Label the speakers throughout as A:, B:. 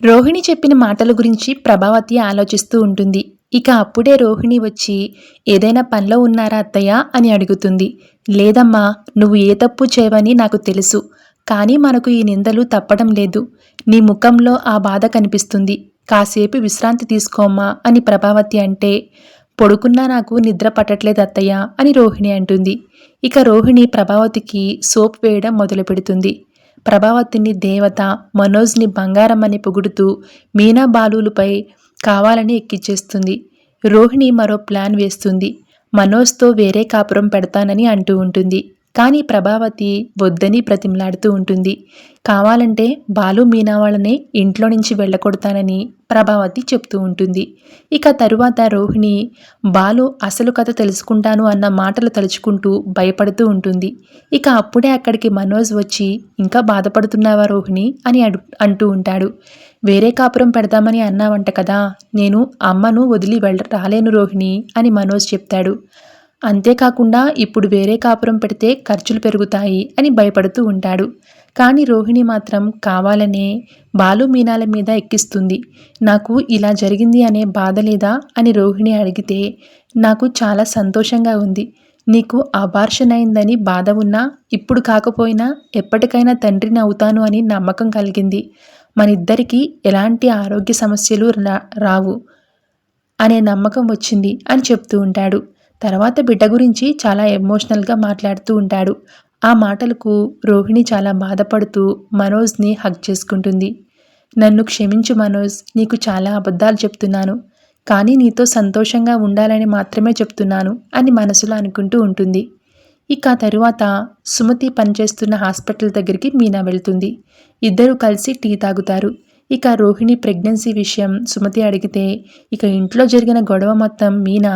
A: రోహిణి చెప్పిన మాటల గురించి ప్రభావతి ఆలోచిస్తూ ఉంటుంది. ఇక అప్పుడే రోహిణి వచ్చి ఏదైనా పనిలో ఉన్నారా అత్తయ్య? అని అడుగుతుంది. లేదమ్మా నువ్వు ఏ తప్పు చేయవని నాకు తెలుసు కానీ మనకు ఈ నిందలు తప్పడం లేదు. నీ ముఖంలో ఆ బాధ కనిపిస్తుంది. కాసేపు విశ్రాంతి తీసుకోమ్మా అని ప్రభావతి అంటే పొడుకున్నా నాకు నిద్ర పట్టట్లేదు అత్తయ్య అని రోహిణి అంటుంది. ఇక రోహిణి ప్రభావతికి సోప్ వేయడం మొదలు పెడుతుంది ప్రభావతిని దేవత మనోజ్ని బంగారం అని పొగుడుతూ మీనా బాలులపై కావాలని ఎక్కిచ్చేస్తుంది. రోహిణి మరో ప్లాన్ వేస్తుంది. మనోజ్తో వేరే కాపురం పెడతానని అంటూ ఉంటుంది. కానీ ప్రభావతి వద్దని ప్రతిమలాడుతూ ఉంటుంది. కావాలంటే బాలు మీనా వాళ్ళని ఇంట్లో నుంచి వెళ్ళకొడతానని ప్రభావతి చెప్తూ ఉంటుంది. ఇక తరువాత రోహిణి బాలు అసలు కథ తెలుసుకుంటాను అన్న మాటలు తలుచుకుంటూ భయపడుతూ ఉంటుంది. ఇక అప్పుడే అక్కడికి మనోజ్ వచ్చి ఇంకా బాధపడుతున్నావా రోహిణి? అని అడు అంటూ ఉంటాడు. వేరే కాపురం పెడదామని అన్నావంట కదా నేను అమ్మను వదిలి వెళ్ళ రాలేను రోహిణి అని మనోజ్ చెప్తాడు. అంతేకాకుండా ఇప్పుడు వేరే కాపురం పెడితే ఖర్చులు పెరుగుతాయి అని భయపడుతూ ఉంటాడు. కానీ రోహిణి మాత్రం కావాలనే బాలు మీనాల మీద ఎక్కిస్తుంది. నాకు ఇలా జరిగింది అనే బాధ లేదా అని రోహిణి అడిగితే నాకు చాలా సంతోషంగా ఉంది. నీకు అబార్షన్ అయిందని బాధ ఉన్నా ఇప్పుడు కాకపోయినా ఎప్పటికైనా తండ్రిని అవుతాను అని నమ్మకం కలిగింది. మనిద్దరికీ ఎలాంటి ఆరోగ్య సమస్యలు రావు అనే నమ్మకం వచ్చింది అని చెప్తూ ఉంటాడు. తర్వాత బిడ్డ గురించి చాలా ఎమోషనల్గా మాట్లాడుతూ ఉంటాడు. ఆ మాటలకు రోహిణి చాలా బాధపడుతూ మనోజ్ని హక్ చేసుకుంటుంది. నన్ను క్షమించు మనోజ్ నీకు చాలా అబద్ధాలు చెప్తున్నాను. కానీ నీతో సంతోషంగా ఉండాలని మాత్రమే చెప్తున్నాను అని మనసులో అనుకుంటూ ఉంటుంది. ఇక తరువాత సుమతి పనిచేస్తున్న హాస్పిటల్ దగ్గరికి మీనా వెళ్తుంది. ఇద్దరు కలిసి టీ తాగుతారు. ఇక రోహిణి ప్రెగ్నెన్సీ విషయం సుమతి అడిగితే ఇక ఇంట్లో జరిగిన గొడవ మొత్తం మీనా?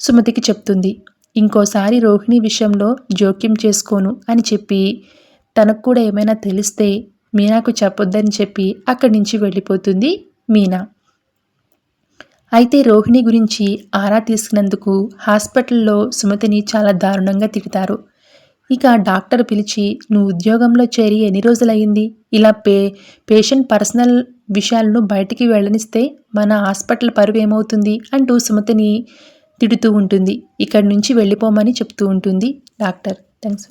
A: సుమతికి చెప్తుంది. ఇంకోసారి రోహిణి విషయంలో జోక్యం చేసుకోను అని చెప్పి తనకు కూడా ఏమైనా తెలిస్తే మీనాకు చెప్పొద్దని చెప్పి అక్కడి నుంచి వెళ్ళిపోతుంది మీనా. అయితే రోహిణి గురించి ఆరా తీసుకున్నందుకు హాస్పిటల్లో సుమతిని చాలా దారుణంగా తిడతారు. ఇక డాక్టర్ పిలిచి నువ్వు ఉద్యోగంలో చేరి ఎన్ని రోజులయ్యింది? ఇలా పే పేషెంట్ పర్సనల్ విషయాలను బయటికి వెళ్ళనిస్తే మన హాస్పిటల్ పరువు ఏమవుతుంది అంటూ సుమతిని తిడుతూ ఉంటుంది. ఇక్కడి నుంచి వెళ్ళిపోమని చెప్తూ ఉంటుంది డాక్టర్. థ్యాంక్స్